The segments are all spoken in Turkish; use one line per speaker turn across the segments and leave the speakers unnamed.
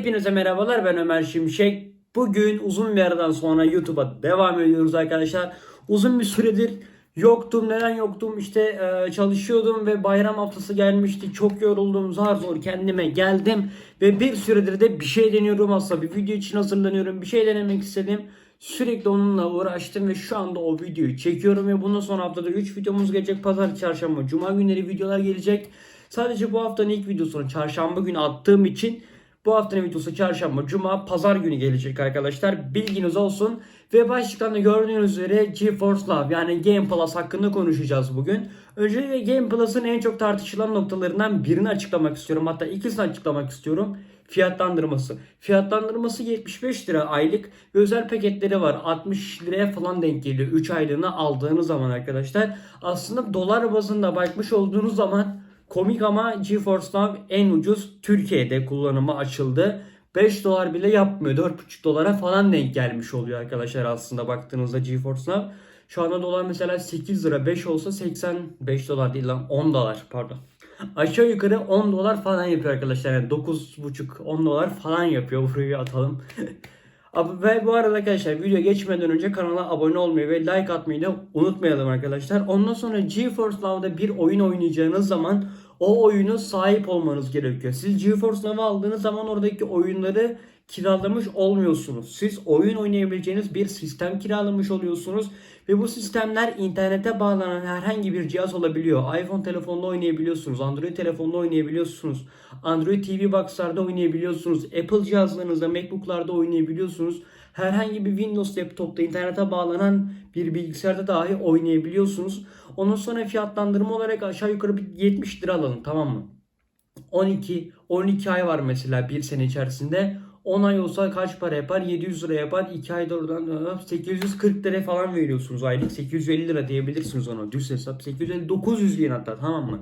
Hepinize merhabalar ben Ömer Şimşek. Bugün uzun bir aradan sonra YouTube'a devam ediyoruz arkadaşlar. Uzun bir süredir yoktum. Neden yoktum? İşte e, çalışıyordum ve bayram haftası gelmişti. Çok yoruldum. Zar zor kendime geldim. Ve bir süredir de bir şey deniyorum aslında. Bir video için hazırlanıyorum. Bir şey denemek istedim. Sürekli onunla uğraştım ve şu anda o videoyu çekiyorum ve bundan sonra haftada 3 videomuz gelecek. Pazar, çarşamba, cuma günleri videolar gelecek. Sadece bu haftanın ilk videosunu çarşamba günü attığım için bu haftanın videosu çarşamba, cuma, pazar günü gelecek arkadaşlar. Bilginiz olsun. Ve başlıktan da gördüğünüz üzere GeForce Now yani Game Plus hakkında konuşacağız bugün. Öncelikle Game Plus'ın en çok tartışılan noktalarından birini açıklamak istiyorum. Hatta ikisini açıklamak istiyorum. Fiyatlandırması. Fiyatlandırması 75 lira aylık ve özel paketleri var. 60 liraya falan denk geliyor 3 aylığını aldığınız zaman arkadaşlar. Aslında dolar bazında bakmış olduğunuz zaman Komik ama GeForce Now en ucuz Türkiye'de kullanıma açıldı. 5 dolar bile yapmıyor. 4,5 dolara falan denk gelmiş oluyor arkadaşlar aslında baktığınızda GeForce Now. Şu anda dolar mesela 8 lira 5 olsa 85 dolar değil lan 10 dolar pardon. Aşağı yukarı 10 dolar falan yapıyor arkadaşlar. Yani 9,5 10 dolar falan yapıyor. Burayı atalım. Ve bu arada arkadaşlar video geçmeden önce kanala abone olmayı ve like atmayı da unutmayalım arkadaşlar. Ondan sonra GeForce Now'da bir oyun oynayacağınız zaman o oyunu sahip olmanız gerekiyor. Siz GeForce Now'ı aldığınız zaman oradaki oyunları kiralamış olmuyorsunuz. Siz oyun oynayabileceğiniz bir sistem kiralamış oluyorsunuz ve bu sistemler internete bağlanan herhangi bir cihaz olabiliyor. iPhone telefonda oynayabiliyorsunuz, Android telefonda oynayabiliyorsunuz, Android TV Box'larda oynayabiliyorsunuz, Apple cihazlarınızda, MacBook'larda oynayabiliyorsunuz. Herhangi bir Windows laptopta internete bağlanan bir bilgisayarda dahi oynayabiliyorsunuz. Ondan sonra fiyatlandırma olarak aşağı yukarı bir 70 lira alalım tamam mı? 12 12 ay var mesela bir sene içerisinde. 10 ay olsa kaç para yapar? 700 lira yapar. 2 ayda oradan 840 lira falan veriyorsunuz aylık. 850 lira diyebilirsiniz ona. Düz hesap. 850 900 yen hatta tamam mı?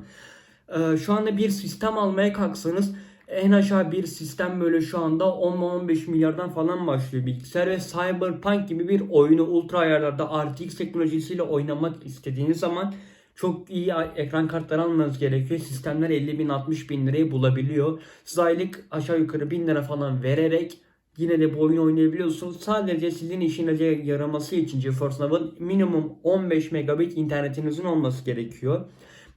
Ee, şu anda bir sistem almaya kalksanız en aşağı bir sistem böyle şu anda 10-15 milyardan falan başlıyor bilgisayar ve Cyberpunk gibi bir oyunu ultra ayarlarda RTX teknolojisiyle oynamak istediğiniz zaman çok iyi ekran kartları almanız gerekiyor. Sistemler 50 bin 60 bin lirayı bulabiliyor. Siz aylık aşağı yukarı 1000 lira falan vererek yine de bu oyunu oynayabiliyorsunuz. Sadece sizin işinize yaraması için GeForce Now'ın minimum 15 megabit internetinizin olması gerekiyor.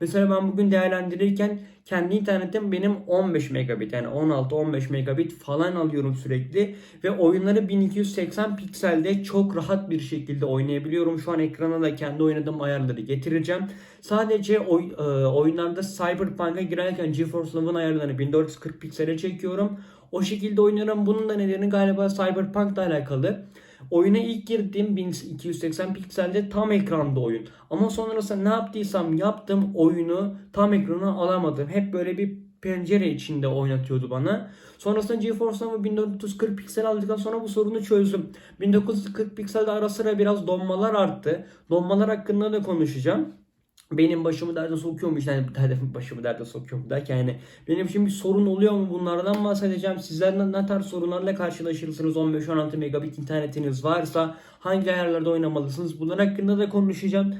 Mesela ben bugün değerlendirirken kendi internetim benim 15 megabit yani 16-15 megabit falan alıyorum sürekli ve oyunları 1280 pikselde çok rahat bir şekilde oynayabiliyorum. Şu an ekrana da kendi oynadığım ayarları getireceğim. Sadece oy, e, oyunlarda Cyberpunk'a girerken GeForce Now'ın ayarlarını 1440 piksele çekiyorum. O şekilde oynuyorum. Bunun da nedeni galiba Cyberpunk'la alakalı. Oyuna ilk girdiğim 1280 pikselde tam ekranda oyun. Ama sonrasında ne yaptıysam yaptım oyunu tam ekrana alamadım. Hep böyle bir pencere içinde oynatıyordu bana. Sonrasında GeForce Now'ı 1440 piksel aldıktan sonra bu sorunu çözdüm. 1940 pikselde ara sıra biraz donmalar arttı. Donmalar hakkında da konuşacağım benim başımı derde sokuyormuş yani başımı derde sokuyorum derken yani benim için bir sorun oluyor mu bunlardan bahsedeceğim. Sizler ne tarz sorunlarla karşılaşırsınız 15-16 megabit internetiniz varsa hangi ayarlarda oynamalısınız bunlar hakkında da konuşacağım.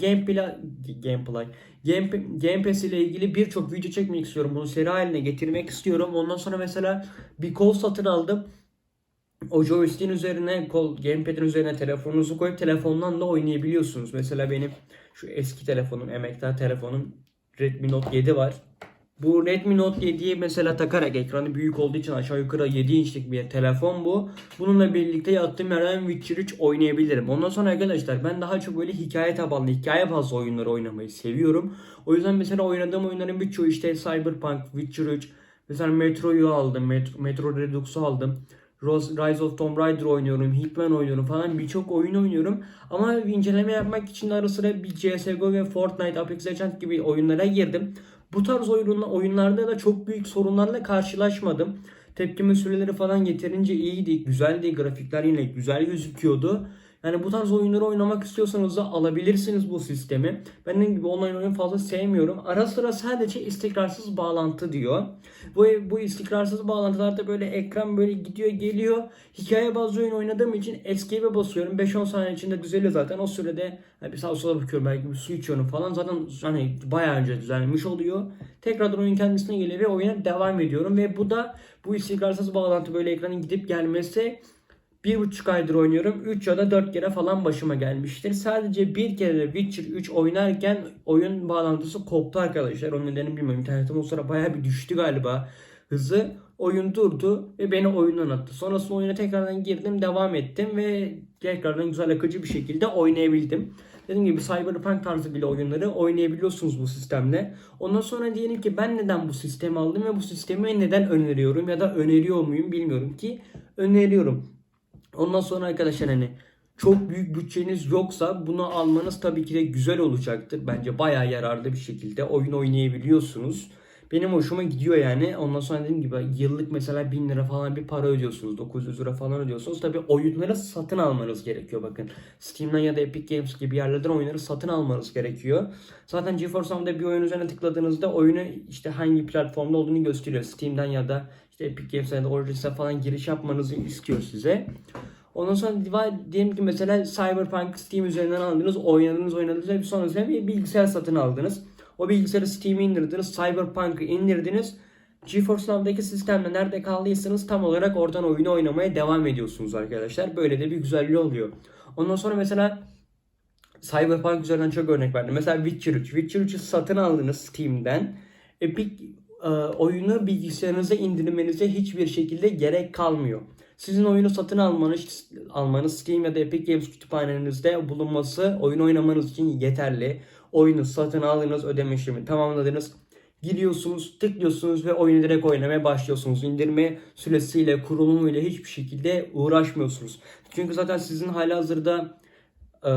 Gameplay, gameplay, Game, Game Pass ile ilgili birçok video çekmek istiyorum. Bunu seri haline getirmek istiyorum. Ondan sonra mesela bir kol satın aldım o joystick'in üzerine kol gamepad'in üzerine telefonunuzu koyup telefondan da oynayabiliyorsunuz. Mesela benim şu eski telefonum, emektar telefonum Redmi Note 7 var. Bu Redmi Note 7'yi mesela takarak ekranı büyük olduğu için aşağı yukarı 7 inçlik bir telefon bu. Bununla birlikte yattığım yerden Witcher 3 oynayabilirim. Ondan sonra arkadaşlar ben daha çok böyle hikaye tabanlı, hikaye bazlı oyunları oynamayı seviyorum. O yüzden mesela oynadığım oyunların birçoğu işte Cyberpunk, Witcher 3, mesela Metro'yu aldım, Metro, Metro Redux'u aldım. Rise of Tomb Raider oynuyorum, Hitman oynuyorum falan birçok oyun oynuyorum. Ama inceleme yapmak için ara sıra bir CSGO ve Fortnite, Apex Legends gibi oyunlara girdim. Bu tarz oyunlar, oyunlarda da çok büyük sorunlarla karşılaşmadım. Tepkime süreleri falan yeterince iyiydi, güzeldi, grafikler yine güzel gözüküyordu. Yani bu tarz oyunları oynamak istiyorsanız da alabilirsiniz bu sistemi. Ben dediğim gibi online oyun fazla sevmiyorum. Ara sıra sadece istikrarsız bağlantı diyor. Bu, bu istikrarsız bağlantılarda böyle ekran böyle gidiyor geliyor. Hikaye bazlı oyun oynadığım için escape'e basıyorum. 5-10 saniye içinde düzeliyor zaten. O sürede yani bir sağa sola bakıyorum belki bir su içiyorum falan. Zaten hani bayağı önce düzelmiş oluyor. Tekrardan oyun kendisine geliyor ve oyuna devam ediyorum. Ve bu da bu istikrarsız bağlantı böyle ekranın gidip gelmesi bir buçuk aydır oynuyorum. 3 ya da 4 kere falan başıma gelmiştir. Sadece bir kere de Witcher 3 oynarken oyun bağlantısı koptu arkadaşlar. Onun nedenini bilmiyorum. İnternetim o sıra bayağı bir düştü galiba hızı. Oyun durdu ve beni oyundan attı. Sonrasında oyuna tekrardan girdim, devam ettim ve tekrardan güzel akıcı bir şekilde oynayabildim. Dediğim gibi Cyberpunk tarzı bile oyunları oynayabiliyorsunuz bu sistemle. Ondan sonra diyelim ki ben neden bu sistemi aldım ve bu sistemi neden öneriyorum ya da öneriyor muyum bilmiyorum ki öneriyorum. Ondan sonra arkadaşlar hani çok büyük bütçeniz yoksa bunu almanız tabii ki de güzel olacaktır. Bence bayağı yararlı bir şekilde oyun oynayabiliyorsunuz. Benim hoşuma gidiyor yani. Ondan sonra dediğim gibi yıllık mesela 1000 lira falan bir para ödüyorsunuz. 900 lira falan ödüyorsunuz. Tabii oyunları satın almanız gerekiyor bakın. Steam'den ya da Epic Games gibi yerlerden oyunları satın almanız gerekiyor. Zaten GeForce Now'da bir oyun üzerine tıkladığınızda oyunu işte hangi platformda olduğunu gösteriyor. Steam'den ya da işte Epic Games'e Origins'e falan giriş yapmanızı istiyor size. Ondan sonra diyelim ki mesela Cyberpunk Steam üzerinden aldınız, oynadınız, oynadınız ve sonrasında bir bilgisayar satın aldınız. O bilgisayarı Steam'e indirdiniz, Cyberpunk'ı indirdiniz. GeForce Now'daki sistemde nerede kaldıysanız tam olarak oradan oyunu oynamaya devam ediyorsunuz arkadaşlar. Böyle de bir güzelliği oluyor. Ondan sonra mesela Cyberpunk üzerinden çok örnek verdim. Mesela Witcher 3. Witcher 3'ü satın aldınız Steam'den. Epic e, oyunu bilgisayarınıza indirmenize hiçbir şekilde gerek kalmıyor. Sizin oyunu satın almanız, almanız Steam ya da Epic Games kütüphanenizde bulunması oyun oynamanız için yeterli. Oyunu satın aldınız, ödeme işlemi tamamladınız. Giriyorsunuz, tıklıyorsunuz ve oyunu direkt oynamaya başlıyorsunuz. İndirme süresiyle, kurulumuyla hiçbir şekilde uğraşmıyorsunuz. Çünkü zaten sizin halihazırda e,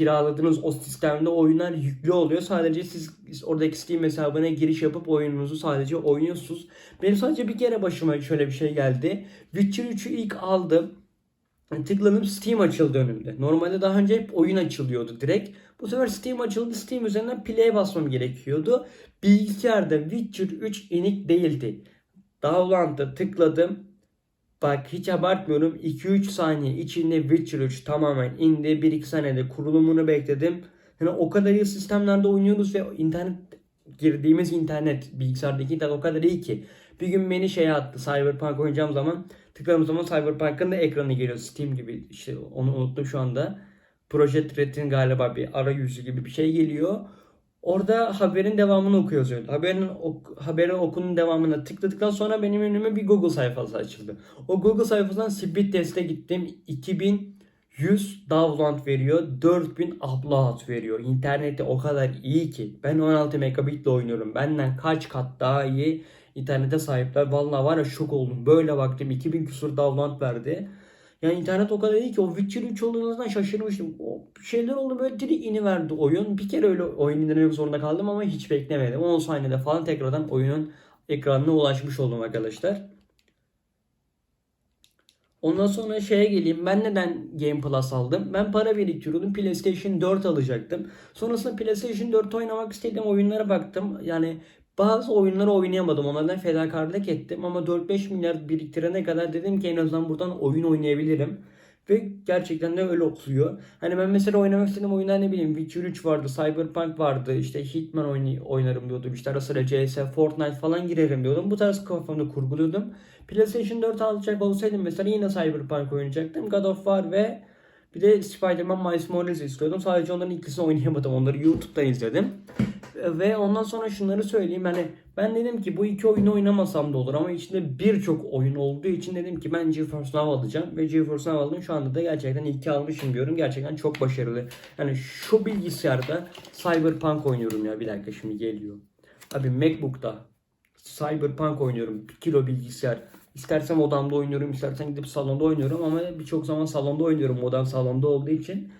kiraladığınız o sistemde oyunlar yüklü oluyor. Sadece siz oradaki Steam hesabına giriş yapıp oyununuzu sadece oynuyorsunuz. Benim sadece bir kere başıma şöyle bir şey geldi. Witcher 3'ü ilk aldım. Tıkladım Steam açıldı önümde. Normalde daha önce hep oyun açılıyordu direkt. Bu sefer Steam açıldı. Steam üzerinden play'e basmam gerekiyordu. Bilgisayarda Witcher 3 inik değildi. Download'a tıkladım. Bak hiç abartmıyorum 2-3 saniye içinde Witcher 3 tamamen indi. 1-2 saniyede kurulumunu bekledim. Yani o kadar iyi sistemlerde oynuyoruz ve internet girdiğimiz internet bilgisayardaki internet o kadar iyi ki. Bir gün beni şeye attı Cyberpunk oynayacağım zaman tıkladığım zaman Cyberpunk'ın da ekranı geliyor Steam gibi işte onu unuttum şu anda. Project Red'in galiba bir arayüzü gibi bir şey geliyor. Orada haberin devamını okuyoruz öyle. Haberin, ok, haberin okunun devamına tıkladıktan sonra benim önüme bir Google sayfası açıldı. O Google sayfasından speed test'e gittim. 2100 download veriyor. 4000 upload veriyor. İnternette o kadar iyi ki. Ben 16 megabitle oynuyorum. Benden kaç kat daha iyi internete sahipler. Vallahi var ya şok oldum. Böyle baktım 2000 küsur download verdi. Yani internet o kadar iyi ki o Witcher 3 olduğundan şaşırmıştım. O şeyler oldu böyle direkt ini verdi oyun. Bir kere öyle oyun indirmek zorunda kaldım ama hiç beklemedim. 10 saniyede falan tekrardan oyunun ekranına ulaşmış oldum arkadaşlar. Ondan sonra şeye geleyim. Ben neden Game Plus aldım? Ben para biriktiriyordum. PlayStation 4 alacaktım. Sonrasında PlayStation 4 oynamak istedim. Oyunlara baktım. Yani bazı oyunları oynayamadım. Onlardan fedakarlık ettim. Ama 4-5 milyar biriktirene kadar dedim ki en azından buradan oyun oynayabilirim. Ve gerçekten de öyle oluyor. Hani ben mesela oynamak istediğim oyunlar ne bileyim Witcher 3 vardı, Cyberpunk vardı, işte Hitman oynay- oynarım diyordum. İşte ara sıra CS, Fortnite falan girerim diyordum. Bu tarz kafamda kurguluyordum. PlayStation 4 alacak olsaydım mesela yine Cyberpunk oynayacaktım. God of War ve bir de Spider-Man Miles Morales istiyordum. Sadece onların ikisini oynayamadım. Onları YouTube'dan izledim. Ve ondan sonra şunları söyleyeyim. Hani ben dedim ki bu iki oyunu oynamasam da olur ama içinde birçok oyun olduğu için dedim ki ben GeForce Now alacağım. Ve GeForce Now aldım. Şu anda da gerçekten iyi almışım diyorum. Gerçekten çok başarılı. Yani şu bilgisayarda Cyberpunk oynuyorum ya. Bir dakika şimdi geliyor. Abi Macbook'ta Cyberpunk oynuyorum. Bir kilo bilgisayar. İstersem odamda oynuyorum, istersen gidip salonda oynuyorum ama birçok zaman salonda oynuyorum. Odam salonda olduğu için.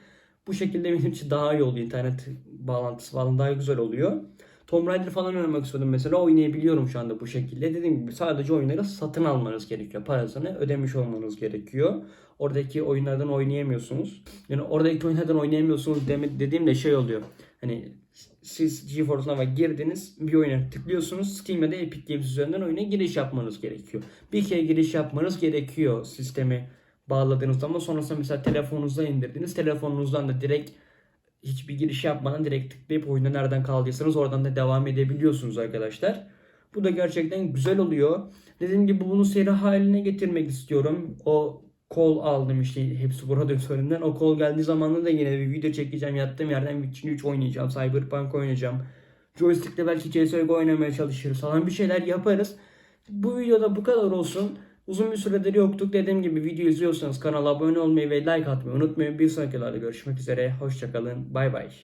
Bu şekilde benim için daha iyi oluyor. İnternet bağlantısı falan daha güzel oluyor. Tomb Raider falan oynamak istiyordum mesela oynayabiliyorum şu anda bu şekilde. Dediğim gibi sadece oyunları satın almanız gerekiyor. Parasını ödemiş olmanız gerekiyor. Oradaki oyunlardan oynayamıyorsunuz. Yani oradaki oyunlardan oynayamıyorsunuz dediğimde şey oluyor. Hani siz GeForce Now'a girdiniz bir oyuna tıklıyorsunuz Steam ya da Epic Games üzerinden oyuna giriş yapmanız gerekiyor. Bir kere giriş yapmanız gerekiyor sistemi bağladığınız zaman sonrasında mesela telefonunuza indirdiniz telefonunuzdan da direkt hiçbir giriş yapmadan direkt tıklayıp oyunda nereden kaldıysanız oradan da devam edebiliyorsunuz arkadaşlar. Bu da gerçekten güzel oluyor. Dediğim gibi bunu seri haline getirmek istiyorum. O kol aldım işte hepsi burada üzerinden. O kol geldiği zaman da yine bir video çekeceğim. Yattığım yerden Witcher 3 oynayacağım. Cyberpunk oynayacağım. Joystick'le belki CSGO oynamaya çalışırız falan bir şeyler yaparız. Bu videoda bu kadar olsun. Uzun bir süredir yoktuk. Dediğim gibi video izliyorsanız kanala abone olmayı ve like atmayı unutmayın. Bir sonraki görüşmek üzere. Hoşçakalın. Bay bay.